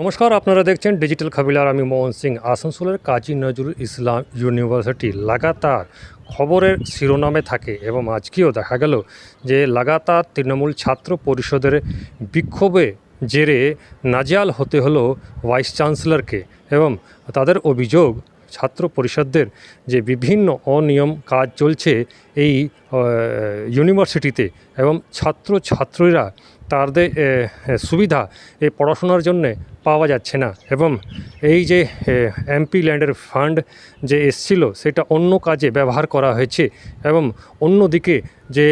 নমস্কার, আপনারা দেখছেন ডিজিটাল খাবিলার আমি মোহন সিং। আসানসোলের কাজী নজরুল ইসলাম ইউনিভার্সিটি লাগাতার খবরের শিরোনামে থাকে এবং আজকেও দেখা গেল যে লাগাতার তৃণমূল ছাত্র পরিষদের বিক্ষোভে জেরে নাজিয়াল হতে হলো ভাইস চ্যান্সেলরকে এবং তাদের অভিযোগ, ছাত্র পরিষদদের যে বিভিন্ন অনিয়ম কাজ চলছে এই ইউনিভার্সিটিতে এবং ছাত্র ছাত্রীরা তাদের সুবিধা এই পড়াশোনার জন্য পাওয়া যাচ্ছে না। এবং এই যে এমপি ল্যান্ডের ফান্ড যে এসছিল, সেটা অন্য কাজে ব্যবহার করা হয়েছে এবং অন্যদিকে যে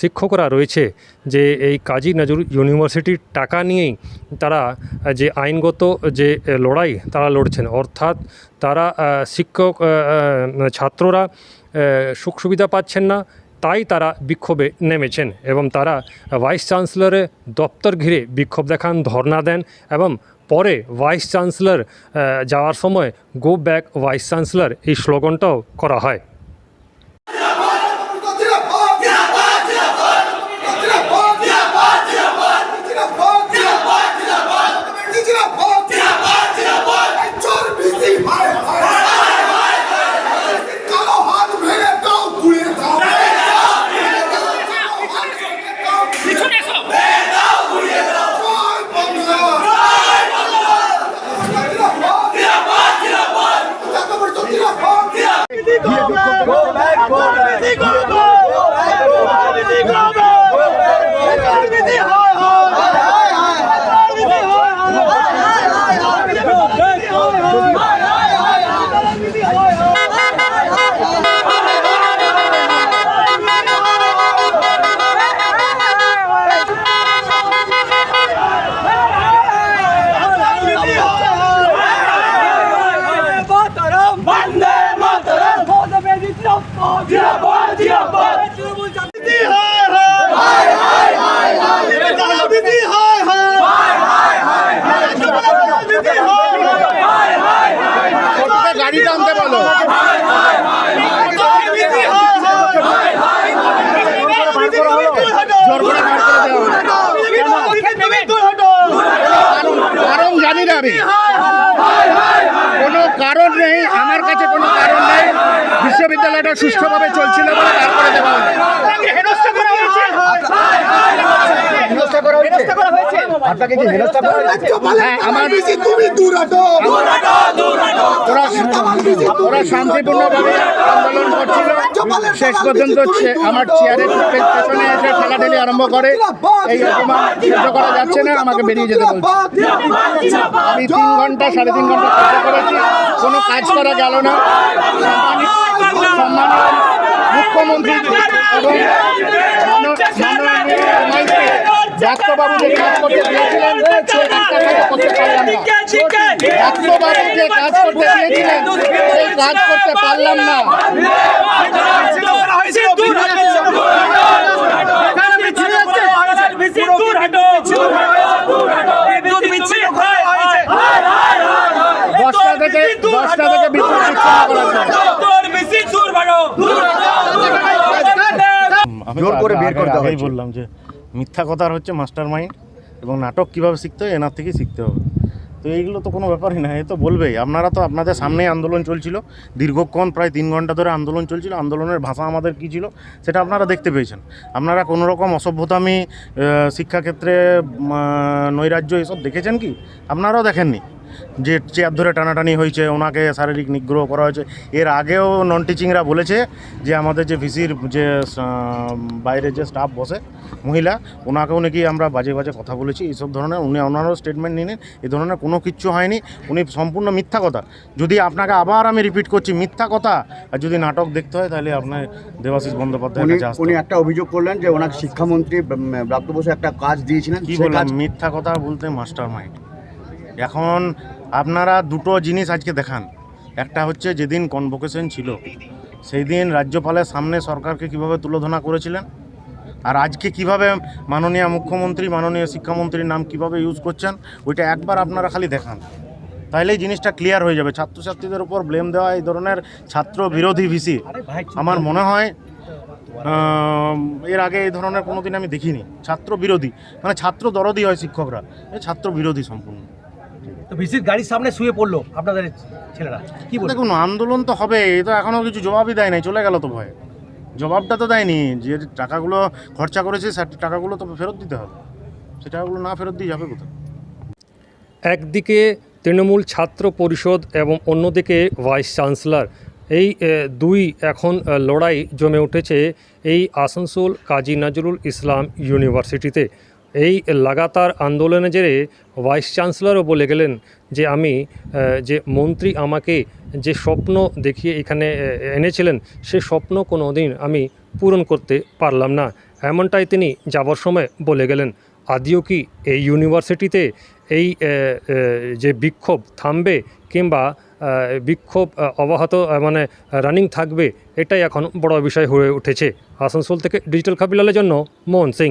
শিক্ষকরা রয়েছে, যে এই কাজী নজরুল ইউনিভার্সিটির টাকা নিয়েই তারা, যে আইনগত যে লড়াই, তারা লড়ছেন। অর্থাৎ তারা শিক্ষক ছাত্ররা সুখ সুবিধা পাচ্ছেন না তাই তারা বিক্ষোভে নেমেছেন এবং তারা ভাইস চ্যান্সেলরের দপ্তর ঘিরে বিক্ষোভ দেখান, ধর্ণা দেন এবং পরে ভাইস চ্যান্সেলর যাওয়ার সময় গো ব্যাক ভাইস চ্যান্সেলর এই স্লোগানটাও করা হয়। Bobby! আমি কোনো কারণ নেই আমার কাছে কোনো কারণ নেই। বিশ্ববিদ্যালয়টা সুষ্ঠুভাবে চলছিল বলে বার করে দেওয়া হলো। হ্যাঁ আমার ওরা ওরা শান্তিপূর্ণভাবে আন্দোলন করছিল। শেষ পর্যন্ত আমার চেয়ারের পেছনে এসে ঠেলাঠেলি আরম্ভ করে। এই অপমান সহ্য করা যাচ্ছে না আমাকে বেরিয়ে যেতে বলছে। আমি তিন ঘণ্টা সাড়ে তিন ঘণ্টা চেষ্টা করেছি কোনো কাজ করা গেল না। সম্মানীয় মুখ্যমন্ত্রী এবং মাননীয় ডাক্তারবাবু যে কাজ করতে দিয়েছিলেন সেই হয়তো করতে পারলাম না। ডাক্তারবাবু যে কাজ করতে দিয়েছিলেন সেই কাজ করতে পারলাম না। দশটা থেকে দশটা থেকে বিদ্যুৎ বিচ্ছিন্ন করা হয়েছে। আমি জোর করে বের করে দেওয়া বললাম যে মিথ্যা কথার হচ্ছে মাস্টার মাইন্ড এবং নাটক কীভাবে শিখতে হয়, এনার থেকেই শিখতে হবে। তো এইগুলো তো কোনো ব্যাপারই না, এ তো বলবেই। আপনারা তো আপনাদের সামনেই আন্দোলন চলছিল। দীর্ঘক্ষণ প্রায় তিন ঘণ্টা ধরে আন্দোলন চলছিল। আন্দোলনের ভাষা আমাদের কী ছিল, সেটা আপনারা দেখতে পেয়েছেন। আপনারা কোনো রকম অসভ্যতামি শিক্ষাক্ষেত্রে নৈরাজ্য এসব দেখেছেন কি? আপনারাও দেখেননি। যে চেয়ার ধরে টানাটানি হয়েছে ওনাকে শারীরিক নিগ্রহ করা হয়েছে। এর আগেও নন টিচিংরা বলেছে যে আমাদের যে ভিসির যে বাইরে যে স্টাফ বসে মহিলা ওনাকেও নাকি আমরা বাজে বাজে কথা বলেছি এইসব ধরনের। উনি ওনারও স্টেটমেন্ট নিয়ে নিলেন এই ধরনের কোনো কিচ্ছু হয়নি। উনি সম্পূর্ণ মিথ্যা কথা। যদি আপনাকে আবার আমি রিপিট করছি মিথ্যা কথা আর যদি নাটক দেখতে হয় তাহলে আপনার দেবাশিস বন্দ্যোপাধ্যায়ের উনি। একটা অভিযোগ করলেন যে ওনাকে শিক্ষামন্ত্রী উম, ব্রাত্য বসু একটা কাজ দিয়েছিলেন কি বললাম? মিথ্যা কথা বলতে মাস্টার মাইন্ড এখন আপনারা দুটো জিনিস আজকে দেখান। একটা হচ্ছে যেদিন কনভোকেশন ছিল সেই দিন রাজ্যপালের সামনে সরকারকে কীভাবে তুলোধনা করেছিলেন, আর আজকে কীভাবে মাননীয় মুখ্যমন্ত্রী, মাননীয় শিক্ষামন্ত্রীর নাম কীভাবে ইউজ করছেন, ওইটা একবার আপনারা খালি দেখান। তাহলেই জিনিসটা ক্লিয়ার হয়ে যাবে। ছাত্রছাত্রীদের উপর ব্লেম দেওয়া এই ধরনের ছাত্র বিরোধী ভিসি আমার মনে হয় এর আগে এই ধরনের কোনো দিন আমি দেখিনি। ছাত্র বিরোধী মানে ছাত্র দরদি হয় শিক্ষকরা ছাত্র বিরোধী সম্পূর্ণ। তো ভিসির গাড়ির সামনে শুয়ে পড়ল আপনাদের ছেলেরা। কি বলবেন? দেখুন আন্দোলন তো হবে এ তো এখনও কিছু জবাবই দেয় নাই চলে গেল তো ভয়ে। জবাবটা তো দেয়নি যে টাকাগুলো খরচা করেছে সে টাকাগুলো তো ফেরত দিতে হবে। সে টাকাগুলো না ফেরত দিয়ে যাবে কোথায়? একদিকে তৃণমূল ছাত্র পরিষদ এবং অন্যদিকে ভাইস চ্যান্সেলর। এই দুই এখন লড়াই জমে উঠেছে এই আসানসোল কাজী নজরুল ইসলাম ইউনিভার্সিটিতে। এই লাগাতার আন্দোলনের জেরে ভাইস চ্যান্সেলরও বলে গেলেন যে আমি যে মন্ত্রী আমাকে যে স্বপ্ন দেখিয়ে এখানে এনেছিলেন, সে স্বপ্ন কোনো দিন আমি পূরণ করতে পারলাম না। এমনটাই তিনি যাবার সময় বলে গেলেন। আদিও কি এই ইউনিভার্সিটিতে এই যে বিক্ষোভ থামবে কিংবা বিক্ষোভ অব্যাহত মানে রানিং থাকবে, এটাই এখন বড় বিষয় হয়ে উঠেছে। আসানসোল থেকে ডিজিটাল খাবিলালের জন্য মোহন সিং।